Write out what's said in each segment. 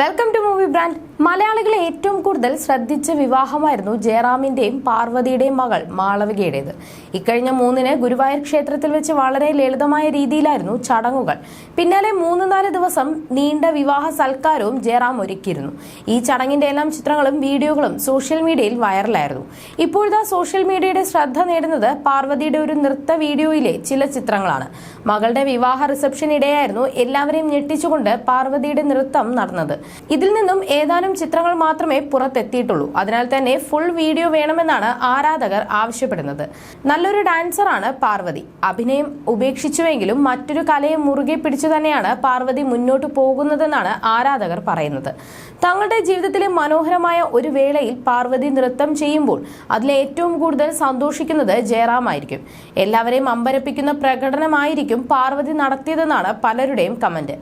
Welcome to movie brand മലയാളികളെ ഏറ്റവും കൂടുതൽ ശ്രദ്ധിച്ച വിവാഹമായിരുന്നു ജയറാമിന്റെയും പാർവതിയുടെയും മകൾ മാളവികയുടേത്. ഇക്കഴിഞ്ഞ മൂന്നിന് ഗുരുവായൂർ ക്ഷേത്രത്തിൽ വെച്ച് വളരെ ലളിതമായ രീതിയിലായിരുന്നു ചടങ്ങുകൾ. പിന്നാലെ മൂന്ന് നാല് ദിവസം നീണ്ട വിവാഹ സൽക്കാരവും ജയറാം ഒരുക്കിയിരുന്നു. ഈ ചടങ്ങിന്റെ എല്ലാം ചിത്രങ്ങളും വീഡിയോകളും സോഷ്യൽ മീഡിയയിൽ വൈറലായിരുന്നു. ഇപ്പോഴത്തെ സോഷ്യൽ മീഡിയയുടെ ശ്രദ്ധ നേടുന്നത് പാർവതിയുടെ ഒരു നൃത്ത വീഡിയോയിലെ ചില ചിത്രങ്ങളാണ്. മകളുടെ വിവാഹ റിസപ്ഷൻ റിസപ്ഷനിടെയായിരുന്നു എല്ലാവരെയും ഞെട്ടിച്ചുകൊണ്ട് പാർവതിയുടെ നൃത്തം നടന്നത്. ഇതിൽ നിന്നും ഏതാനും ചിത്രങ്ങൾ മാത്രമേ പുറത്തെത്തിയിട്ടുള്ളൂ. അതിനാൽ തന്നെ ഫുൾ വീഡിയോ വേണമെന്നാണ് ആരാധകർ ആവശ്യപ്പെടുന്നത്. നല്ലൊരു ഡാൻസറാണ് പാർവതി. അഭിനയം ഉപേക്ഷിച്ചുവെങ്കിലും മറ്റൊരു കലയെ മുറുകെ പിടിച്ചു തന്നെയാണ് പാർവതി മുന്നോട്ട് പോകുന്നതെന്നാണ് ആരാധകർ പറയുന്നത്. തങ്ങളുടെ ജീവിതത്തിലെ മനോഹരമായ ഒരു വേളയിൽ പാർവതി നൃത്തം ചെയ്യുമ്പോൾ അതിലെ ഏറ്റവും കൂടുതൽ സന്തോഷിക്കുന്നത് ജയറാം ആയിരിക്കും. എല്ലാവരെയും അമ്പരപ്പിക്കുന്ന പ്രകടനമായിരിക്കും പാർവതി നടത്തിയതെന്നാണ് പലരുടെയും കമന്റ്.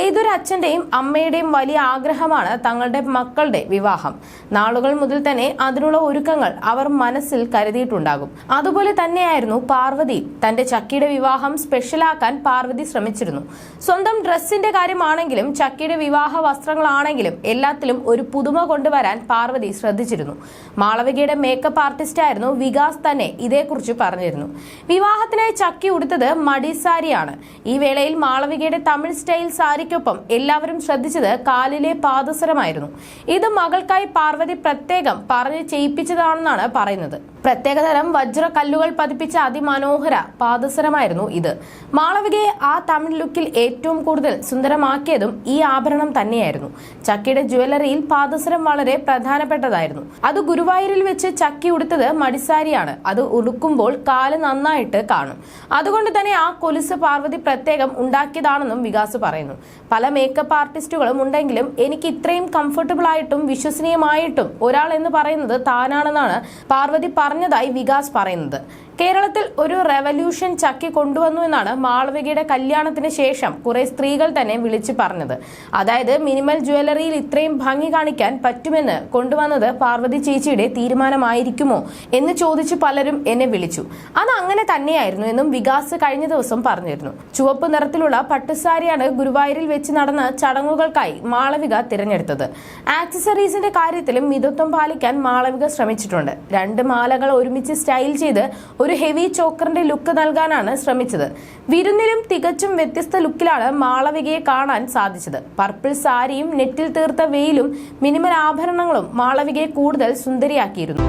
ഏതൊരു അച്ഛന്റെയും അമ്മയുടെയും വലിയ ആഗ്രഹമാണ് തങ്ങളുടെ മക്കളുടെ വിവാഹം. നാളുകൾ മുതൽ തന്നെ അതിനുള്ള ഒരുക്കങ്ങൾ അവർ മനസ്സിൽ കരുതിയിട്ടുണ്ടാകും. അതുപോലെ തന്നെയായിരുന്നു പാർവതി. തന്റെ ചക്കിയുടെ വിവാഹം സ്പെഷ്യലാക്കാൻ പാർവതി ശ്രമിച്ചിരുന്നു. സ്വന്തം ഡ്രസ്സിന്റെ കാര്യമാണെങ്കിലും ചക്കിയുടെ വിവാഹ വസ്ത്രങ്ങളാണെങ്കിലും എല്ലാത്തിലും ഒരു പുതുമ കൊണ്ടുവരാൻ പാർവതി ശ്രദ്ധിച്ചിരുന്നു. മാളവികയുടെ മേക്കപ്പ് ആർട്ടിസ്റ്റ് ആയിരുന്നു വികാസ് തന്നെ ഇതേക്കുറിച്ച് പറഞ്ഞിരുന്നു. വിവാഹത്തിനായി ചക്കി ഉടുത്തത് മടി സാരിയാണ്. ഈ വേളയിൽ മാളവികയുടെ തമിഴ് സ്റ്റൈൽ സാരിക്കൊപ്പം എല്ലാവരും ശ്രദ്ധിച്ചത് കാലിലെ പാദസരമായിരുന്നു. ഇത് മകൾക്കായി പാർവതി പ്രത്യേകം പറഞ്ഞ് ചെയ്യിപ്പിച്ചതാണെന്നാണ് പറയുന്നത്. പ്രത്യേകതരം വജ്ര കല്ലുകൾ പതിപ്പിച്ച അതിമനോഹര പാദസരമായിരുന്നു ഇത്. മാളവികയെ ആ തമിഴ് ലുക്കിൽ ഏറ്റവും കൂടുതൽ സുന്ദരമാക്കിയതും ഈ ആഭരണം തന്നെയായിരുന്നു. ചക്കിയുടെ ജ്വല്ലറിയിൽ പാദസരം വളരെ പ്രധാനപ്പെട്ടതായിരുന്നു. അത് ഗുരുവായൂരിൽ വെച്ച് ചക്കി ഉടുത്തത് മടിസാരിയാണ്. അത് ഉടുക്കുമ്പോൾ കാൽ നന്നായിട്ട് കാണും. അതുകൊണ്ട് തന്നെ ആ കൊലുസ് പാർവതി പ്രത്യേകം ഉണ്ടാക്കിയതാണെന്നും വികാസ് പറയുന്നു. പല മേക്കപ്പ് ആർട്ടിസ്റ്റുകളും ഉണ്ടെങ്കിലും എനിക്ക് ഇത്രയും കംഫർട്ടബിൾ ആയിട്ടും വിശ്വസനീയമായിട്ടും ഒരാൾ എന്ന് പറയുന്നത് താനാണെന്നാണ് പാർവതി പറഞ്ഞതായി വികാസ് പറയുന്നത്. കേരളത്തിൽ ഒരു റെവല്യൂഷൻ ചക്കി കൊണ്ടുവന്നു എന്നാണ് മാളവികയുടെ കല്യാണത്തിന് ശേഷം കുറെ സ്ത്രീകൾ തന്നെ വിളിച്ചു പറഞ്ഞത്. അതായത് മിനിമൽ ജ്വല്ലറിയിൽ ഇത്രയും ഭംഗി കാണിക്കാൻ പറ്റുമെന്ന് കൊണ്ടുവന്നത് പാർവതി ചേച്ചിയുടെ തീരുമാനമായിരിക്കുമോ എന്ന് ചോദിച്ചു പലരും എന്നെ വിളിച്ചു. അത് അങ്ങനെ തന്നെയായിരുന്നു എന്നും വികാസ് കഴിഞ്ഞ ദിവസം പറഞ്ഞിരുന്നു. ചുവപ്പ് നിറത്തിലുള്ള പട്ടുസാരിയാണ് ഗുരുവായൂരിൽ വെച്ച് നടന്ന ചടങ്ങുകൾക്കായി മാളവിക തിരഞ്ഞെടുത്തത്. ആക്സസറീസിന്റെ കാര്യത്തിലും മിതത്വം പാലിക്കാൻ മാളവിക ശ്രമിച്ചിട്ടുണ്ട്. രണ്ട് മാലകൾ ഒരുമിച്ച് സ്റ്റൈൽ ചെയ്ത് ഒരു ഹെവി ചോക്കറിന്റെ ലുക്ക് നൽകാനാണ് ശ്രമിച്ചത്. വിരുന്നിലും തികച്ചും വ്യത്യസ്ത ലുക്കിലാണ് മാളവികയെ കാണാൻ സാധിച്ചത്. പർപ്പിൾ സാരിയും നെറ്റിൽ തീർത്ത വെയിലും മിനിമൽ ആഭരണങ്ങളും മാളവികയെ കൂടുതൽ സുന്ദരിയാക്കിയിരുന്നു.